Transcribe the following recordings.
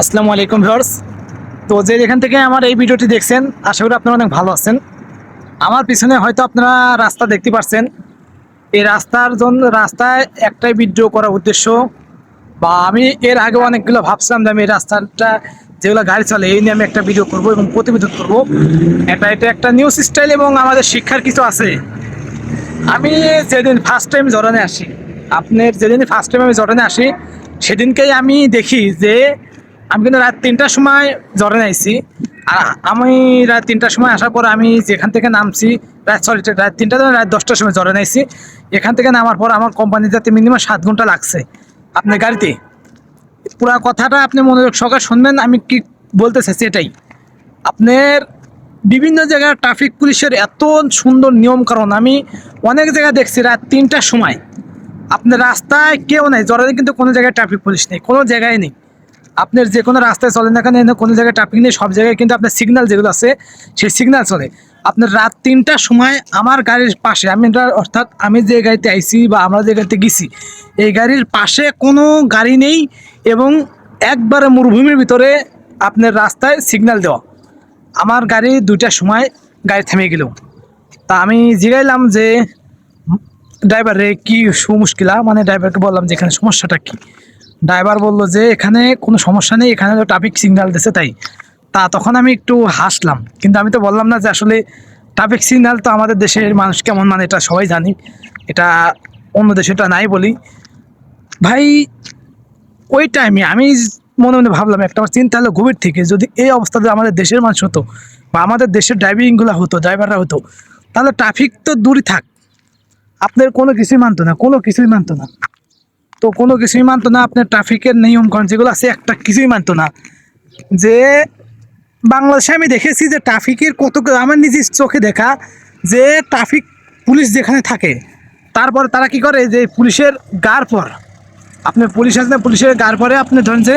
আসসালামু আলাইকুম ভিউয়ার্স। তো যে এখান থেকে আমার এই ভিডিওটি দেখছেন, আশা করি আপনারা অনেক ভালো আছেন। আমার পিছনে হয়তো আপনারা রাস্তা দেখতে পাচ্ছেন এই রাস্তার জন্য, রাস্তায় একটাই ভিডিও করার উদ্দেশ্য, বা আমি এর আগে অনেকগুলো ভাবছিলাম যে আমি এই রাস্তাটা যেগুলো গাড়ি চলে, এই নিয়ে আমি একটা ভিডিও করব এবং প্রতিবেদন করব। এটা এটা একটা নিউজ স্টাইল এবং আমাদের শিক্ষার কিছু আছে। আমি যেদিন ফার্স্ট টাইম জরানে আসি, আপনার যেদিন ফার্স্ট টাইম আমি জরানে আসি, সেদিনকেই আমি দেখি যে আমি কিন্তু রাত তিনটার সময় জ্বরে আইছি। আর আমি রাত তিনটার সময় আসার পর আমি যেখান থেকে নামছি, রাত সরি রাত তিনটা রাত দশটার সময় জরানে আইছি। এখান থেকে নামার পর আমার কোম্পানি যাতে মিনিমাম সাত ঘণ্টা লাগছে। আপনার গাড়িতে? পুরা কথাটা আপনি মনোযোগ সহকারে শুনবেন, আমি কি বলতে চাইছি এটাই। আপনার বিভিন্ন জায়গায় ট্রাফিক পুলিশের এত সুন্দর নিয়ম কারণ, আমি অনেক জায়গায় দেখছি রাত তিনটার সময়। আপনার রাস্তায় কেউ নেই জরাতে কিন্তু কোনো জায়গায় ট্রাফিক পুলিশ নেই, কোনো জায়গায় নেই। আপনার যে কোনো রাস্তায় চলেন না কেন কোনো জায়গায় ট্রাফিক নেই, সব জায়গায় কিন্তু আপনার সিগন্যাল যেগুলো আছে, সেই সিগন্যাল চলে। আপনার রাত তিনটার সময় আমার গাড়ির পাশে, আমি অর্থাৎ আমি যে গাড়িতে আইছি বা আমরা যে গাড়িতে গেছি, এই গাড়ির পাশে কোনো গাড়ি নেই এবং একবারে মরুভূমির ভিতরে আপনার রাস্তায় সিগন্যাল দেওয়া। আমার গাড়ি দুইটার সময় গাড়ি থেমে গেল। তা আমি জিগাইলাম যে ড্রাইভারে কি সুমুশকিলা মানে ড্রাইভারকে বললাম যে, এখানে সমস্যাটা কি? ড্রাইভার বলল যে, এখানে কোনো সমস্যা নেই, এখানে তো ট্রাফিক সিগন্যাল দিছে তাই। তা তখন আমি একটু হাসলাম। কিন্তু আমি তো বললাম না যে, আসলে ট্রাফিক সিগন্যাল তো আমাদের দেশের মানুষ কেমন মানে এটা সবাই জানি। এটা অন্য দেশে এটা নাই বলি। ভাই, ওই টাইমে আমি মনে মনে ভাবলাম, একটা আমার চিন্তা হলো গভীর থেকে, যদি এই অবস্থাতে আমাদের দেশের মানুষ হতো বা আমাদের দেশের ড্রাইভিংগুলো হতো ড্রাইভাররা হতো, তাহলে ট্রাফিক তো দূরই থাক। আপনার কোনো কিছুই মানতো না, কোনো কিছুই মানতো না। তো কোনো কিছুই মানতো না, আপনার ট্রাফিকের নিয়ম কারণ যেগুলো আছে, একটা কিছুই মানতো না। যে বাংলাদেশে আমি দেখেছি যে ট্রাফিকের কত আমার নিজের চোখে দেখা যে ট্রাফিক পুলিশ যেখানে থাকে, তারপর তারা কি করে যে পুলিশের গার পর, আপনি পুলিশ না পুলিশের গার পরে আপনি ধরেন যে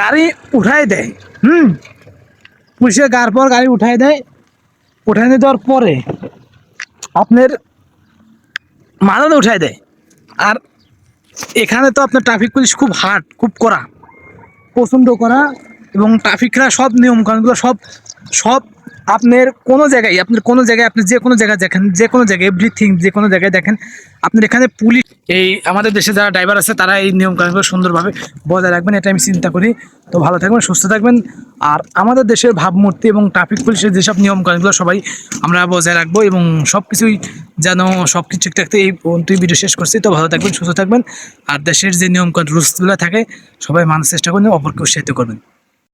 গাড়ি উঠাই দেয়, হুম? পুলিশের গার পর গাড়ি উঠাই দেয়, উঠাই দেওয়ার পরে আপনার মালানো উঠাই দেয়। আর এখানে তো আপনার ট্রাফিক পুলিশ খুব হার্ড খুব করা প্রচণ্ড করা এবং ট্রাফিকরা সব নিয়মকানুনগুলো সব সব আপনার কোনো জায়গায়, আপনার কোনো জায়গায়, আপনি যে কোনো জায়গায় দেখেন, যে কোনো জায়গায় এভরিথিং যে কোনো জায়গায় দেখেন, আপনার এখানে পুলিশ এই আমাদের দেশে যারা ড্রাইভার আছে, তারা এই নিয়মকানুনগুলো সুন্দরভাবে বজায় রাখবেন, এটা আমি চিন্তা করি। তো ভালো থাকবেন, সুস্থ থাকবেন। আর আমাদের দেশের ভাবমূর্তি এবং ট্রাফিক পুলিশের যেসব নিয়মকানুনগুলো সবাই আমরা বজায় রাখব এবং সব কিছুই যেন সব কিছু ঠিক থাকতে এই তুই ভিডিও শেষ করছি। তো ভালো থাকবেন, সুস্থ থাকবেন। আর দেশের যে নিয়মকানুন রুলসগুলো থাকে, সবাই মানার চেষ্টা করবেন অপরকে উৎসাহিত করবেন।